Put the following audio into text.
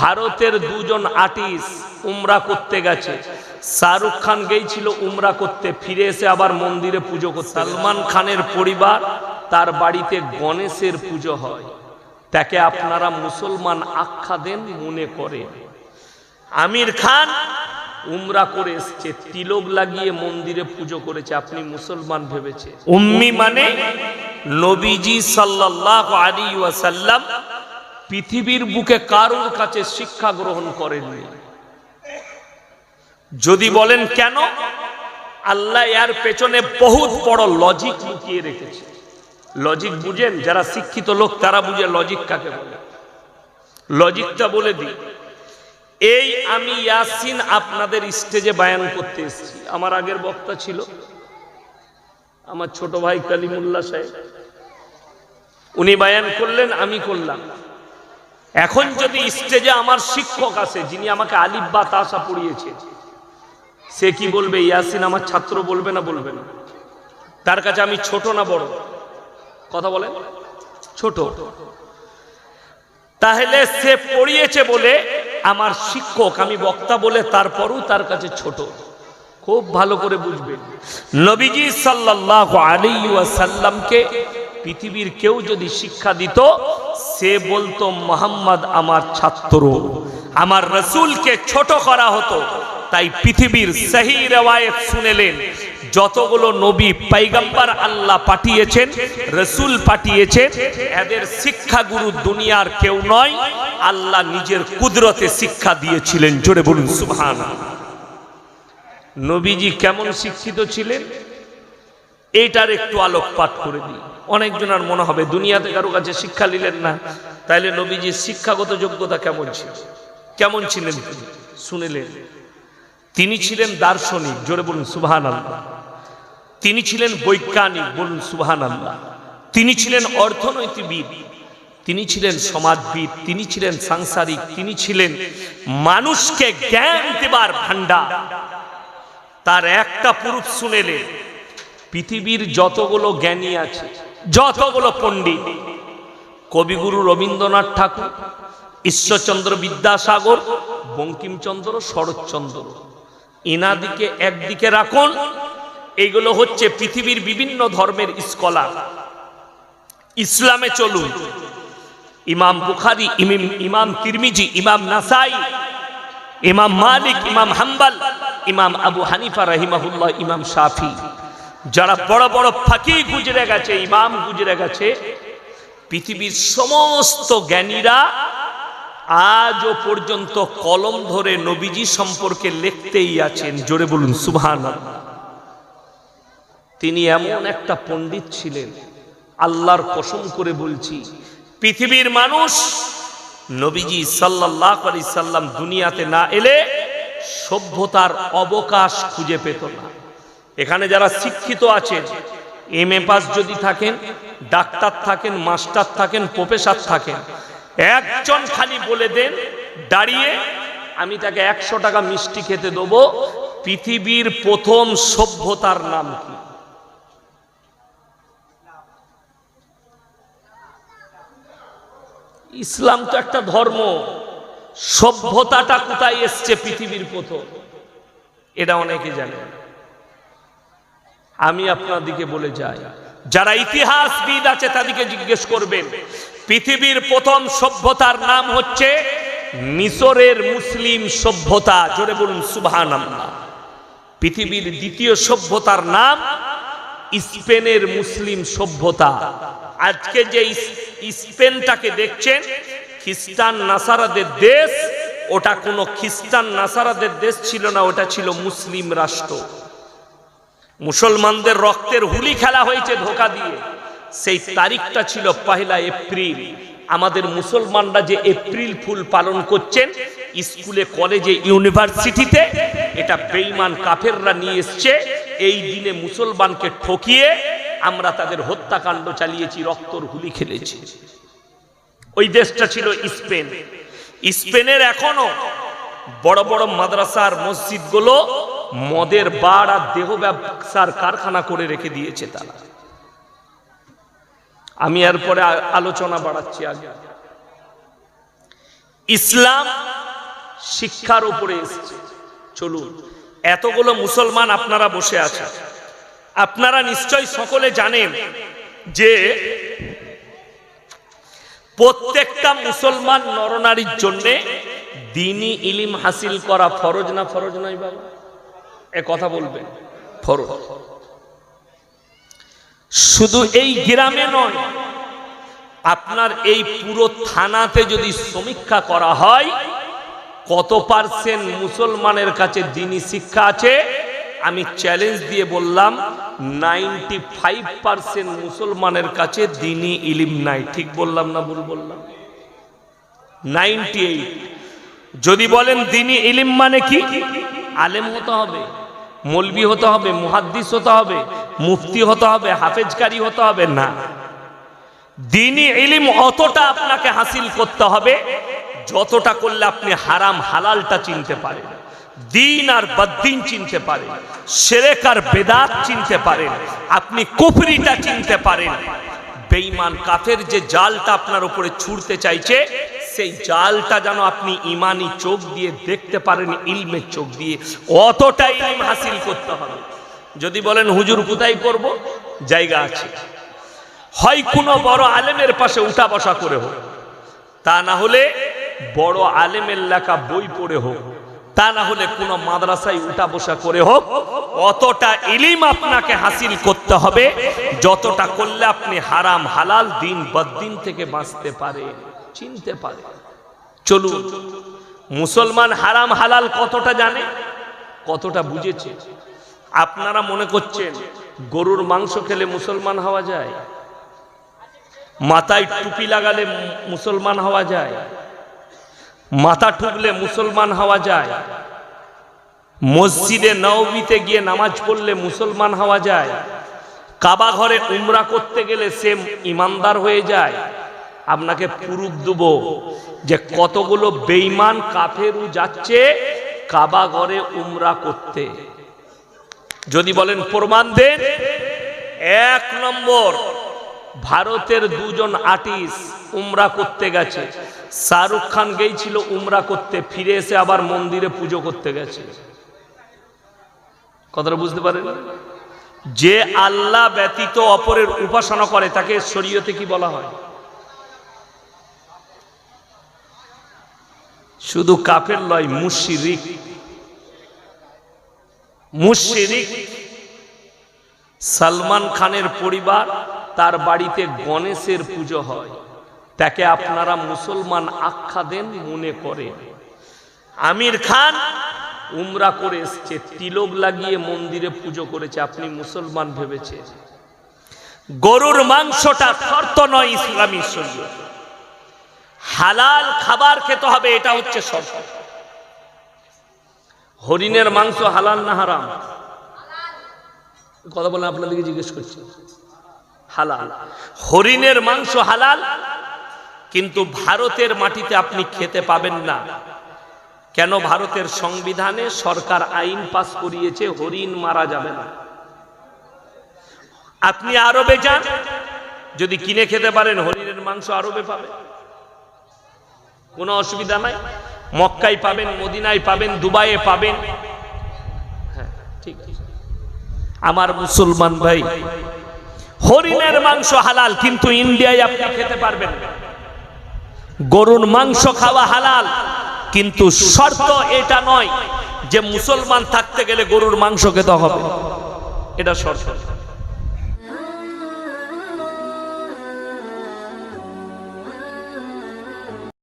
ভারতের দুজন আর্টিস্ট উমরা করতে গেছে। শাহরুখ খান গেছিল উমরা করতে, ফিরে এসে আবার মন্দিরে পুজো করতে। সালমান খানের পরিবার তার বাড়িতে গণেশের পুজো হয়। তাকে আপনারা মুসলমান আখ্যা দেন, মনে করে আমির খান উমরা করে এসছে, তিলক লাগিয়ে মন্দিরে পুজো করেছে, আপনি মুসলমান ভেবেছে উম্মি মানে নবীজি সাল্লাল্লাহু আলাইহি ওয়াসাল্লাম পৃথিবীর বুকে কারোর কাছে শিক্ষা গ্রহণ করেননি। যদি বলেন কেন? আল্লাহ এর পেছনে বহুত বড় লজিক লুকিয়ে রেখেছে। লজিক বুঝেন? যারা শিক্ষিত লোক, তারা বুঝে লজিক কাকে বলে। লজিকটা বলে দিই। এই আমি ইয়াসিন আপনাদের স্টেজে বায়ান করতে এসেছি। আমার আগের বক্তা ছিল। আমার ছোট ভাই কালিমুল্লাহ সাহেব। উনি বায়ান করলেন, আমি করলাম। এখন যদি স্টেজে আমার শিক্ষক আছে যিনি আমাকে আলিফ বা তাসা পড়িয়েছে, সে কি বলবে, ইয়াসিন আমার ছাত্র বলবে না বলবে না? তার কাছে আমি ছোট না বড়? কথা বলে ছোট। তাহলে সে পড়িয়েছে বলে আমার শিক্ষক, আমি বক্তা বলে তারপরও তার কাছে ছোট। খুব ভালো করে বুঝবেন। নবীজি সাল্লাল্লাহু আলী ওয়াসাল্লামকে পৃথিবীর কেউ যদি শিক্ষা দিত সে বলতো, মোহাম্মদ আমার ছাত্র, আমার রসুলকে ছোট করা হতো। তাই পৃথিবীর সহি রেওয়ায়ত শুনেলেন, যতগুলো নবী পাইগাম্বার আল্লাহ পাঠিয়েছেন, রসুল পাঠিয়েছেন, এদের শিক্ষাগুরু দুনিয়ার কেউ নয়, আল্লাহ নিজের কুদরতে শিক্ষা দিয়েছিলেন। জোরে বলুন সুবহান নবীজি কেমন শিক্ষিত ছিলেন? এইটার একটু আলোকপাত করে দিই। অনেকজনের মনে হবে, দুনিয়াতে কারও কাছে শিক্ষা নিলেন না। তাইলে নবীজির শিক্ষাগত যোগ্যতা কেমন ছিল? কেমন ছিলেন শুনেলেন। তিনি ছিলেন দার্শনিক, জোরে বলুন সুবহান আল্লাহ তিনি ছিলেন বৈজ্ঞানিক, বলুন সুবহান আল্লাহ তিনি ছিলেন অর্থনৈতিকবিদ তিনি ছিলেন সমাজবিদ, তিনি ছিলেন সাংসারিক, তিনি ছিলেন মানুষকে জ্ঞান দেবার ভান্ডার তার একটা পুরুষ শুনেলেন পৃথিবীর যতগুলো জ্ঞানী আছে, যতগুলো পণ্ডিত, কবিগুরু রবীন্দ্রনাথ ঠাকুর, ঈশ্বরচন্দ্র বিদ্যাসাগর, বঙ্কিমচন্দ্র, শরৎচন্দ্র এনাদিকে একদিকে রাখুন, এইগুলো হচ্ছে পৃথিবীর বিভিন্ন ধর্মের স্কলার। ইসলামে চলুন। ইমাম বুখারি, ইমিম, ইমাম তিরমিজি, ইমাম নাসাই, ইমাম মালিক, ইমাম হাম্বাল, ইমাম আবু হানিফা রহিমাহুল্লাহ, ইমাম শাফি। যারা বড় বড় ফাঁকি গুজরে গেছে ইমাম গুজরে গেছে পৃথিবীর সমস্ত জ্ঞানীরা আজও পর্যন্ত কলম ধরে নবীজি সম্পর্কে লিখতেই আছেন। জোরে বলুন সুবহান তিনি এমন একটা পণ্ডিত ছিলেন, আল্লাহর কসম করে বলছি, পৃথিবীর মানুষ নবীজি সাল্লাহ সাল্লাম দুনিয়াতে না এলে সভ্যতার অবকাশ খুঁজে পেত না। এখানে যারা শিক্ষিত আছেন এম এ পাস যদি থাকেন, ডাক্তার থাকেন, মাস্টার থাকেন, প্রফেসর থাকেন, একজন খালি বলে দেন, দাঁড়িয়ে, আমি তাকে একশো টাকা মিষ্টি খেতে দেবো, পৃথিবীর প্রথম সভ্যতার নাম কি? ইসলাম তো একটা ধর্ম। সভ্যতাটা কোথায় এসছে পৃথিবীর প্রথম? এটা অনেকে জানে। আমি আপনাদিকে বলে যাই। যারা ইতিহাসবিদ আছে তাদেরকে জিজ্ঞেস করবেন, পৃথিবীর প্রথম সভ্যতার নাম হচ্ছে মিশরের মুসলিম সভ্যতা। জোরে বলুন সুবহান পৃথিবীর দ্বিতীয় সভ্যতার নাম স্পেনের মুসলিম সভ্যতা। আজকে যে স্পেনটাকে দেখছেন, খ্রিস্টান নাসারাদের দেশ, ওটা কোনো খ্রিস্টান নাসারাদের দেশ ছিল না, ওটা ছিল মুসলিম রাষ্ট্র। মুসলমানদের রক্তের হুলি খেলা হয়েছে ধোকা দিয়ে। সেই তারিখটা ছিল পহেলা এপ্রিল। আমাদের মুসলমানরা যে এপ্রিল ফুল পালন করছেন, স্কুলে, কলেজে, ইউনিভার্সিটিতে, এটা বেইমান কাফেররা নিয়ে এসছে। এই দিনে মুসলমানকে ঠকিয়ে আমরা তাদের হত্যাকাণ্ড চালিয়েছি, রক্তর হুলি খেলেছি। ওই দেশটা ছিল স্পেন। স্পেনের এখনও বড় বড় মাদ্রাসার মসজিদগুলো মদের বার আর দেহ ব্যবসার কারখানা করে রেখে দিয়েছে তারা। আমি এরপরে আলোচনা বাড়াচ্ছি আগে। ইসলাম শিক্ষার উপরে এসেছে। চলুন, এতগুলো মুসলমান আপনারা বসে আছেন। আপনারা নিশ্চয় সকলে জানেন যে প্রত্যেকটা মুসলমান নরনারীর জন্যে দিনই ইলিম হাসিল করা ফরজ না ফরজ নয় বাবা এ কথা বলবেন ফরজ। শুধু এই গ্রামে নয় আপনার এই পুরো থানাতে যদি সমীক্ষা করা হয় কত পার্সেন্ট মুসলমানের কাছে দিনী শিক্ষা আছে? আমি চ্যালেঞ্জ দিয়ে বললাম নাইনটি ফাইভ পার্সেন্ট মুসলমানের কাছে দিনী ইলিম নাই। ঠিক বললাম না ভুল বললাম? নাইনটি এইট যদি বলেন দিনী ইলিম মানে কি? আলেম হতে হবে, মলবি হতে হবে, মুহাদ্দিস হতে হবে, মুফতি হতে হবে, হাফেজকারী হতে হবে, না। দিনী ইলিম অতটা আপনাকে হাসিল করতে হবে, যতটা করলে আপনি হারাম হালালটা চিনতে পারেন। দিন আর বদ্দিন চিনতে পারেন, সেরেক আর বেদাত চিনতে পারেন, আপনি কুফরিটা চিনতে পারেন। বেঈমান কাফের যে জালটা আপনার উপরে ছুড়তে চাইছে সেই জালটা যেন আপনি ইমানি চোখ দিয়ে দেখতে পারেন, ইলমের চোখ দিয়ে। অতটা ইলম হাসিল করতে হবে। যদি বলেন, হুজুর, কোথায় করব? জায়গা আছে। হয় কোনো বড় আলেমের পাশে উঠা বসা করে হোক। তা না হলে বড় আলেমের লেখা বই পড়ে হোক। তা না হলে কোনো মাদ্রাসায় উঠা বসা করে হোক। অতটা ইলিম আপনাকে হাসিল করতে হবে, যতটা করলে আপনি হারাম, হালাল দিন বদিন থেকে বাঁচতে পারে চিনতে পারে। চলুন, মুসলমান হারাম হালাল কতটা জানে, কতটা বুঝেছে? আপনারা মনে করছেন গরুর মাংস খেলে মুসলমান হওয়া যায়? মাথায় টুপি লাগালে মুসলমান হওয়া যায়? মাথা ঠুকলে মুসলমান হওয়া যায়? মসজিদে নবীতে গিয়ে নামাজ পড়লে মুসলমান হওয়া যায়? কাবা ঘরে উমরা করতে গেলে সে ইমানদার হয়ে যায়? আপনাকে পুরুক দেব যে কতগুলো বেইমান কাফেরু যাচ্ছে কাবা ঘরে উমরা করতে। যদি বলেন প্রমাণ দেন। এক নম্বর, ভারতের দুজন আর্টিস্ট উমরা করতে গেছে। শাহরুখ খান গেছিল উমরা করতে, ফিরে এসে আবার মন্দিরে পুজো করতে গেছে। কথাটা বুঝতে পারেন? যে আল্লাহ ব্যতীত অপরের উপাসনা করে, তাকে শরীয়তে কি বলা হয়? শুধু কাফের লয়, মুশিরিক। মুশিরিক সালমান খানের পরিবার, তার বাড়িতে গণেশের পুজো হয়। তাকে আপনারা মুসলমান আখ্যা দেন, মনে করেন। আমির খান উমরা করে এসছে, তিলক লাগিয়ে মন্দিরে পুজো করেছে, আপনি মুসলমান ভেবেছে গরুর মাংসটা শর্ত নয়, ইসলামী শরীয়ত। হালাল খাবার খেতে হবে, এটা হচ্ছে শর্ত হরিণের মাংস হালাল না হারাম? কথা বলে আপনাদেরকে জিজ্ঞেস করছি। হালাল। হরিণের মাংস হালাল, কিন্তু ভারতের মাটিতে আপনি খেতে পাবেন না। কেন ভারতের সংবিধানে সরকার আইন পাস করিয়েছে, হরিণ মারা যাবে না। আপনি আরবে যান, যদি কিনে খেতে পারেন, হরিণের মাংস আরবে পাবেন কোনো অসুবিধা নাই। মক্কায় পাবেন, মদিনায় পাবেন, দুবাইয়ে পাবেন। হ্যাঁ আমার মুসলমান ভাই, হরিণের মাংস হালাল, কিন্তু ইন্ডিয়ায় আপনি খেতে পারবেন গরুর মাংস খাওয়া হালাল, কিন্তু শর্ত এটা নয় যে মুসলমান থাকতে গেলে গরুর মাংস খেতে হবে। এটা শর্ত।